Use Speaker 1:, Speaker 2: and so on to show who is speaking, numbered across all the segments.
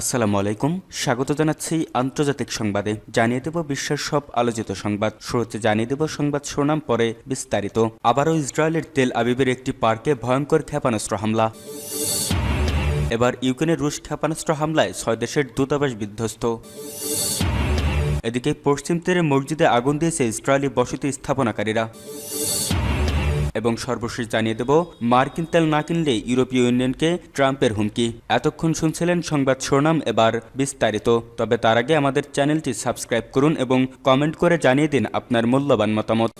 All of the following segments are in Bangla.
Speaker 1: আসসালামু আলাইকুম। স্বাগত জানাচ্ছি আন্তর্জাতিক সংবাদে। জানিয়ে দেব বিশ্বের সব আলোচিত সংবাদ। শুরুতে জানিয়ে দেব সংবাদ শিরোনাম পরে বিস্তারিত। আবারও ইসরায়েলের তেল আবিবের একটি পার্কে ভয়ঙ্কর ক্ষেপণাস্ত্র হামলা। এবার ইউক্রেনের রুশ ক্ষেপণাস্ত্র হামলায় ছয় দেশের দূতাবাস বিধ্বস্ত। এদিকে পশ্চিম তীরে মসজিদে আগুন দিয়েছে ইসরায়েলি বসতি স্থাপনাকারীরা। এবং সর্বশেষ জানিয়ে দেব, মার্কিন তেল না কিনলে ইউরোপীয় ইউনিয়নকে ট্রাম্পের হুমকি। এতক্ষণ শুনছিলেন সংবাদ শিরোনাম, এবার বিস্তারিত। তবে তার আগে আমাদের চ্যানেলটি সাবস্ক্রাইব করুন এবং কমেন্ট করে জানিয়ে দিন আপনার মূল্যবান মতামত।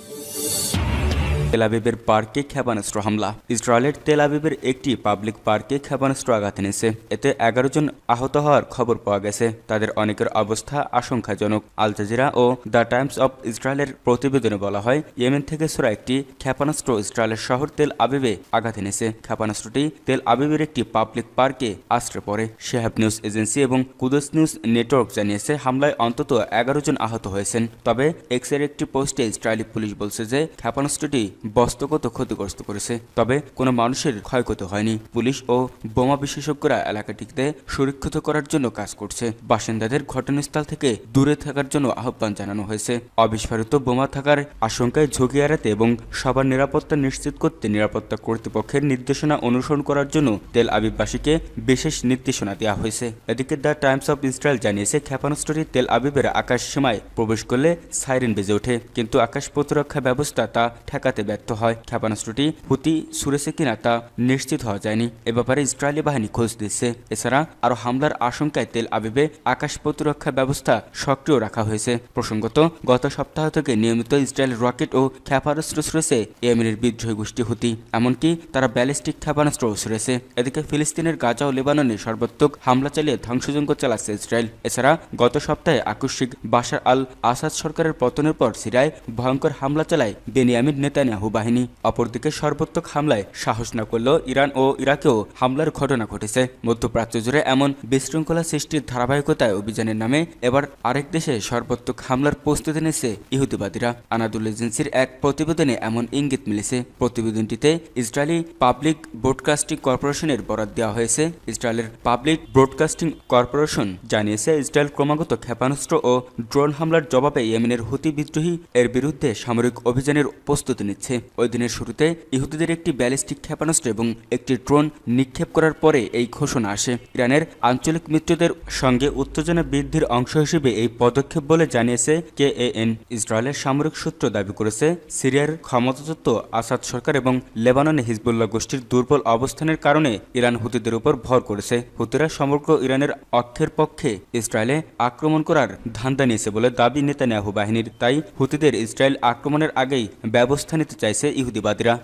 Speaker 1: তেল আবিবের পার্কে ক্ষেপণাস্ত্র হামলা। ইসরায়েলের তেল আবিবের একটি পাবলিক পার্কে ক্ষেপণাস্ত্র আঘাত এনেছে। এতে এগারো জন আহত হওয়ার খবর পাওয়া গেছে। তাদের অনেকের অবস্থা আশঙ্কাজনক। আল জাজিরা ও দ্য টাইমস অব ইসরায়েলের প্রতিবেদনে বলা হয়, ইয়েমেন থেকে ছোড়া একটি ক্ষেপণাস্ত্র ইসরায়েলের শহর তেল আবিবে আঘাত এনেছে। ক্ষেপণাস্ত্রটি তেল আবিবের একটি পাবলিক পার্কে আশ্রয় পড়ে। শেহাব নিউজ এজেন্সি এবং কুদস নিউজ নেটওয়ার্ক জানিয়েছে, হামলায় অন্তত এগারো জন আহত হয়েছেন। তবে এক্সের একটি পোস্টে ইসরায়েলি পুলিশ বলছে যে, ক্ষেপণাস্ত্রটি বস্তুগত ক্ষতিগ্রস্ত করেছে, তবে কোনো মানুষের ক্ষয়ক্ষতি হয়নি। পুলিশ ও বোমা বিশেষজ্ঞরা এলাকাটিতে সুরক্ষিত করার জন্য কাজ করছে। বাসিন্দাদের ঘটনাস্থল থেকে দূরে থাকার জন্য আহ্বান জানানো হয়েছে। অবিস্ফোরিত বোমা থাকার আশঙ্কায় ঝুঁকি এড়াতে এবং সবার নিরাপত্তা নিশ্চিত করতে নিরাপত্তা কর্তৃপক্ষের নির্দেশনা অনুসরণ করার জন্য তেল আবিববাসীকে বিশেষ নির্দেশনা দেওয়া হয়েছে। এদিকে দ্য টাইমস অফ ইসরায়েল জানিয়েছে, ক্ষেপণাস্ত্রটি তেল আবিবের আকাশ সীমায় প্রবেশ করলে সাইরেন বেজে ওঠে, কিন্তু আকাশ প্রতিরক্ষা ব্যবস্থা তা ঠেকাতে ব্যর্থ হয়। ক্ষেপণাস্ত্রটি হুতি সুরেছে কিনা তা নিশ্চিত হওয়া যায়নি। এ ব্যাপারে ইসরায়েলি বাহিনী খোঁজ দিচ্ছে এছাড়া আরও হামলার আশঙ্কায় তেল আবিবে আকাশ প্রতিরক্ষা ব্যবস্থা সক্রিয় রাখা হয়েছে। প্রসঙ্গত, গত সপ্তাহ থেকে নিয়মিত ইসরায়েল রকেট ও ক্ষেপণাস্ত্র ছুড়েছে ইয়েমেনের বিদ্রোহী গোষ্ঠী হুতি। এমনকি তারা ব্যালিস্টিক ক্ষেপণাস্ত্র ছুড়েছে এদিকে ফিলিস্তিনের গাজা ও লেবাননে সর্বাত্মক হামলা চালিয়ে ধ্বংসযজ্ঞ চালাচ্ছে ইসরায়েল। এছাড়া গত সপ্তাহে আকস্মিক বাশার আল আসাদ সরকারের পতনের পর সিরিয়ায় ভয়ঙ্কর হামলা চালায় বেনিয়ামিন নেতানিয়াহু। বাহিনী অপরদিকে সর্বাত্মক হামলায় সাহস না করলেও ইরান ও ইরাকেও হামলার ঘটনা ঘটেছে। মধ্যপ্রাচ্য জুড়ে এমন বিশৃঙ্খলা সৃষ্টির ধারাবাহিকতায় অভিযানের নামে এবার আরেক দেশে সর্বাত্মক হামলার প্রস্তুতি নিয়েছে ইহুদিবাদীরা। আনাদুল এজেন্সির এক প্রতিবেদনে এমন ইঙ্গিত মিলেছে। প্রতিবেদনটিতে ইসরায়েলি পাবলিক ব্রডকাস্টিং কর্পোরেশনের বরাদ দেওয়া হয়েছে। ইসরায়েলের পাবলিক ব্রডকাস্টিং কর্পোরেশন জানিয়েছে, ইসরায়েল ক্রমাগত ক্ষেপণাস্ত্র ও ড্রোন হামলার জবাবে ইয়েমেনের হুতি বিদ্রোহী এর বিরুদ্ধে সামরিক অভিযানের প্রস্তুতি নিচ্ছে। ওই দিনের শুরুতে ইহুদিদের একটি ব্যালিস্টিক ক্ষেপণাস্ত্র এবং একটি ড্রোন নিক্ষেপ করার পরে এই ঘোষণা আসে। ইরানের আঞ্চলিক মিত্রদের সঙ্গে উত্তেজনা বৃদ্ধির অংশ হিসেবে এই পদক্ষেপ বলে জানিয়েছে কে এন। ইসরায়েলের সামরিক সূত্র দাবি করেছে, সিরিয়ার ক্ষমতাচ্যুত আসাদ সরকার এবং লেবাননে হিজবুল্লাহ গোষ্ঠীর দুর্বল অবস্থানের কারণে ইরান হুতিদের উপর ভর করেছে। হুতিরা সমগ্র ইরানের অক্ষের পক্ষে ইসরায়েলে আক্রমণ করার ধান্দা নিয়েছে বলে দাবি নেতানিয়াহু বাহিনীর। তাই হুতিদের ইসরায়েল আক্রমণের আগেই ব্যবস্থা নিতে চাইছে ইহুদিবাদীরা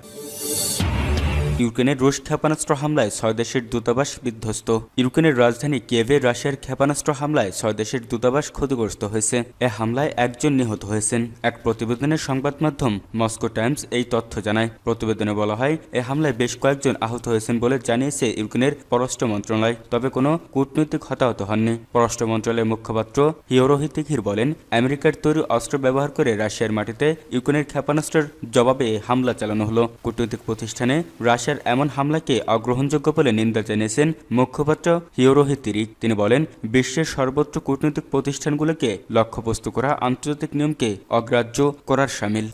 Speaker 1: ইউক্রেনের রুশ ক্ষেপণাস্ত্র হামলায় ছয় দেশের দূতাবাস বিধ্বস্ত। ইউক্রেনের রাজধানী কিয়েভে রাশিয়ার ক্ষেপণাস্ত্র হামলায় ছয় দেশের দূতাবাস ক্ষতিগ্রস্ত হয়েছে। এ হামলায় একজন নিহত হয়েছেন। এক প্রতিবেদনের সংবাদ মাধ্যম মস্কো টাইমস এই তথ্য জানায়। প্রতিবেদনে বলা হয়, এ হামলায় বেশ কয়েকজন আহত হয়েছেন বলে জানিয়েছে ইউক্রেনের পররাষ্ট্র মন্ত্রণালয়। তবে কোনো কূটনৈতিক হতাহত হননি। পররাষ্ট্র মন্ত্রণালয়ের মুখপাত্র হিওরোহিতিঘির বলেন, আমেরিকার তৈরি অস্ত্র ব্যবহার করে রাশিয়ার মাটিতে ইউক্রেনের ক্ষেপণাস্ত্রের জবাবে হামলা চালানো হলো। কূটনৈতিক প্রতিষ্ঠানে রাশিয়া রাশিয়ার এমন হামলাকে অগ্রহণযোগ্য বলে নিন্দা জানিয়েছেন মুখপাত্র হিওরোহি তিরিক তিনি বলেন, বিশ্বের সর্বোচ্চ কূটনৈতিক প্রতিষ্ঠানগুলোকে লক্ষ্যবস্তু করা আন্তর্জাতিক নিয়মকে অগ্রাহ্য করার সামিল।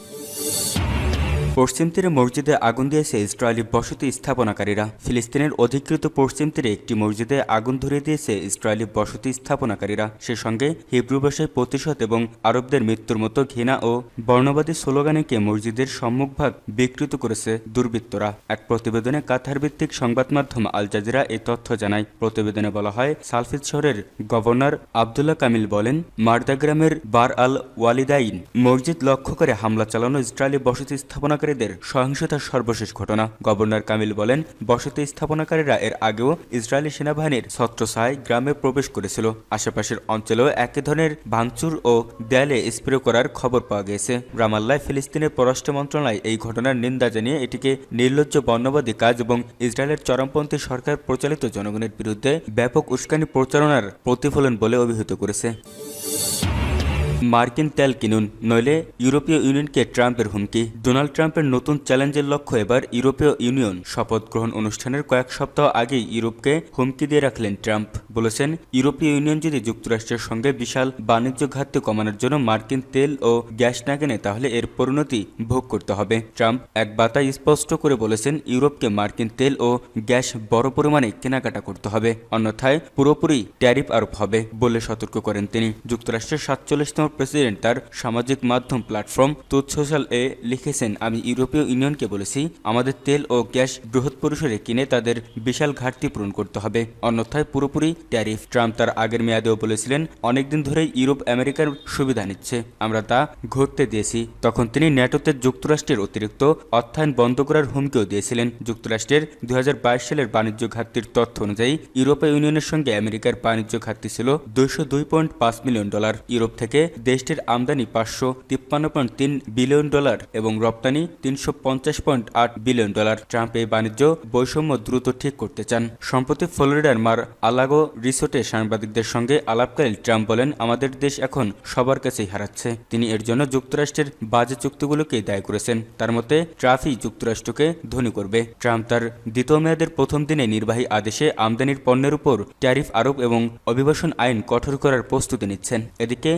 Speaker 1: পশ্চিম তীরে মসজিদে আগুন দিয়েছে ইসরায়েলি বসতি স্থাপনাকারীরা। ফিলিস্তিনের অধিকৃত পশ্চিম তীরে একটি মসজিদে আগুন ধরিয়ে দিয়েছে ইসরায়েলি বসতি স্থাপনাকারীরা। সে সঙ্গে হিব্রু ভাষায় প্রতিশোধ এবং আরবদের মৃত্যুর মতো ঘৃণা ও বর্ণবাদী স্লোগানেকে মসজিদের সম্মুখভাগ বিকৃত করেছে দুর্বৃত্তরা। এক প্রতিবেদনে কাতার ভিত্তিক সংবাদ মাধ্যম আল জাজিরা এই তথ্য জানায়। প্রতিবেদনে বলা হয়, সালফিদ শহরের গভর্নর আবদুল্লাহ কামিল বলেন মার্দা গ্রামের বার আল ওয়ালিদাইন মসজিদ লক্ষ্য করে হামলা চালানো ইসরায়েলি বসতি স্থাপনা স্থাপনাকারীদের সহিংসতার সর্বশেষ ঘটনা। গভর্নর কামিল বলেন, বসতি স্থাপনাকারীরা এর আগেও ইসরায়েলি সেনাবাহিনীর ছত্রছায় গ্রামে প্রবেশ করেছিল। আশেপাশের অঞ্চলেও একই ধরনের ভাঙচুর ও দেয়ালে স্প্রে করার খবর পাওয়া গেছে। রামাল্লায় ফিলিস্তিনের পররাষ্ট্র মন্ত্রণালয় এই ঘটনার নিন্দা জানিয়ে এটিকে নির্লজ্জ বর্ণবাদী কাজ এবং ইসরায়েলের চরমপন্থী সরকার প্রচালিত জনগণের বিরুদ্ধে ব্যাপক উস্কানি প্রচারণার প্রতিফলন বলে অভিহিত করেছে। মার্কিন তেল কিনুন, নইলে ইউরোপীয় ইউনিয়নকে ট্রাম্পের হুমকি। ডোনাল্ড ট্রাম্পের নতুন চ্যালেঞ্জের লক্ষ্য এবার ইউরোপীয় ইউনিয়ন। শপথ গ্রহণ অনুষ্ঠানের কয়েক সপ্তাহ আগেই ইউরোপকে হুমকি দিয়ে রাখলেন ট্রাম্প। বলেছেন, ইউরোপীয় ইউনিয়ন যদি যুক্তরাষ্ট্রের সঙ্গে বিশাল বাণিজ্য ঘাটতি কমানোর জন্য মার্কিন তেল ও গ্যাস না কেনে, তাহলে এর পরিণতি ভোগ করতে হবে। ট্রাম্প এক বার্তায় স্পষ্ট করে বলেছেন, ইউরোপকে মার্কিন তেল ও গ্যাস বড় পরিমাণে কেনাকাটা করতে হবে। অন্যথায় পুরোপুরি ট্যারিফ আরোপ হবে বলে সতর্ক করেন তিনি। যুক্তরাষ্ট্রের সাতচল্লিশতম প্রেসিডেন্ট তার সামাজিক মাধ্যম প্ল্যাটফর্ম টুথ সোশ্যাল এ লিখেছেন, আমি ইউরোপীয় ইউনিয়নকে বলেছি, আমাদের তেল ও গ্যাস বৃহৎ পরিসরে কিনে তাদের বিশাল ঘাটতি পূরণ করতে হবে। অন্যথায় পুরোপুরি ট্যারিফ। ট্রাম্প তার আগের মেয়াদেও বলেছিলেন অনেকদিন ধরেই ইউরোপ আমেরিকার সুবিধা নিচ্ছে। আমরা তা ঘটতে দিয়েছি। তখন তিনি ন্যাটোতে যুক্তরাষ্ট্রের অতিরিক্ত অর্থায়ন বন্ধ করার হুমকিও দিয়েছিলেন। যুক্তরাষ্ট্রের দুই হাজার বাইশ সালের বাণিজ্য ঘাটতির তথ্য অনুযায়ী, ইউরোপীয় ইউনিয়নের সঙ্গে আমেরিকার বাণিজ্য ঘাটতি ছিল দুইশো মিলিয়ন ডলার। ইউরোপ থেকে দেশটির আমদানি পাঁচশো তিপ্পান্ন পয়েন্ট তিন বিলিয়ন ডলার এবং রপ্তানি তিনশো পঞ্চাশ পয়েন্ট আট বিলিয়ন ডলার। ট্রাম্প এই বাণিজ্য বৈষম্য দ্রুত ঠিক করতে চান। সম্প্রতি ফ্লোরিডার মার আলাগো রিসোর্টে সাংবাদিকদের সঙ্গে আলাপকালে ট্রাম্প বলেন, আমাদের দেশ এখন সবার কাছেই হারাচ্ছে। তিনি এর জন্য যুক্তরাষ্ট্রের বাজে চুক্তিগুলোকেই দায়ী করেছেন। তার মতে, ট্রাফি যুক্তরাষ্ট্রকে ধনী করবে। ট্রাম্প তার দ্বিতীয় মেয়াদের প্রথম দিনে নির্বাহী আদেশে আমদানির পণ্যের উপর ট্যারিফ আরোপ এবং অভিবাসন আইন কঠোর করার প্রস্তুতি নিচ্ছেন। এদিকে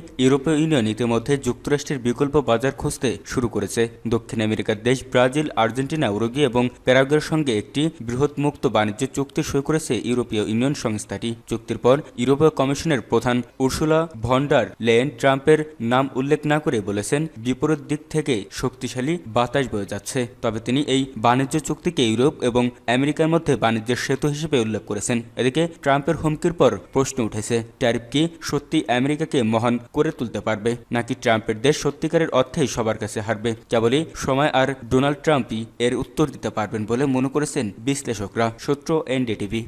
Speaker 1: ইউরোপীয় ইউনিয়ন ইতিমধ্যে যুক্তরাষ্ট্রের বিকল্প বাজার খুঁজতে শুরু করেছে। দক্ষিণ আমেরিকার দেশ ব্রাজিল, আর্জেন্টিনা উরুগি এবং প্যারাগুয়ের সঙ্গে একটি বৃহৎ মুক্ত বাণিজ্য চুক্তি সই করেছে ইউরোপীয় ইউনিয়ন সংস্থাটি। চুক্তির পর ইউরোপীয় কমিশনের প্রধান উর্সুলা ভন্ডার লেন ট্রাম্পের নাম উল্লেখ না করে বলেছেন, বিপরীত দিক থেকে শক্তিশালী বাতাস বয়ে যাচ্ছে। তবে তিনি এই বাণিজ্য চুক্তিকে ইউরোপ এবং আমেরিকার মধ্যে বাণিজ্যের সেতু হিসেবে উল্লেখ করেছেন। এদিকে ট্রাম্পের হুমকির পর প্রশ্ন উঠেছে, ট্যারিফ কি সত্যি আমেরিকাকে মহান করে তুলতে পারবে, নাকি ট্রাম্পের দেশ সত্যিকারের অর্থেই সবার কাছে হারবে। কেবলই সময় আর ডোনাল্ড ট্রাম্পই এর উত্তর দিতে পারবেন বলে মনে করেছেন বিশ্লেষকরা। সূত্র এনডিটিভি।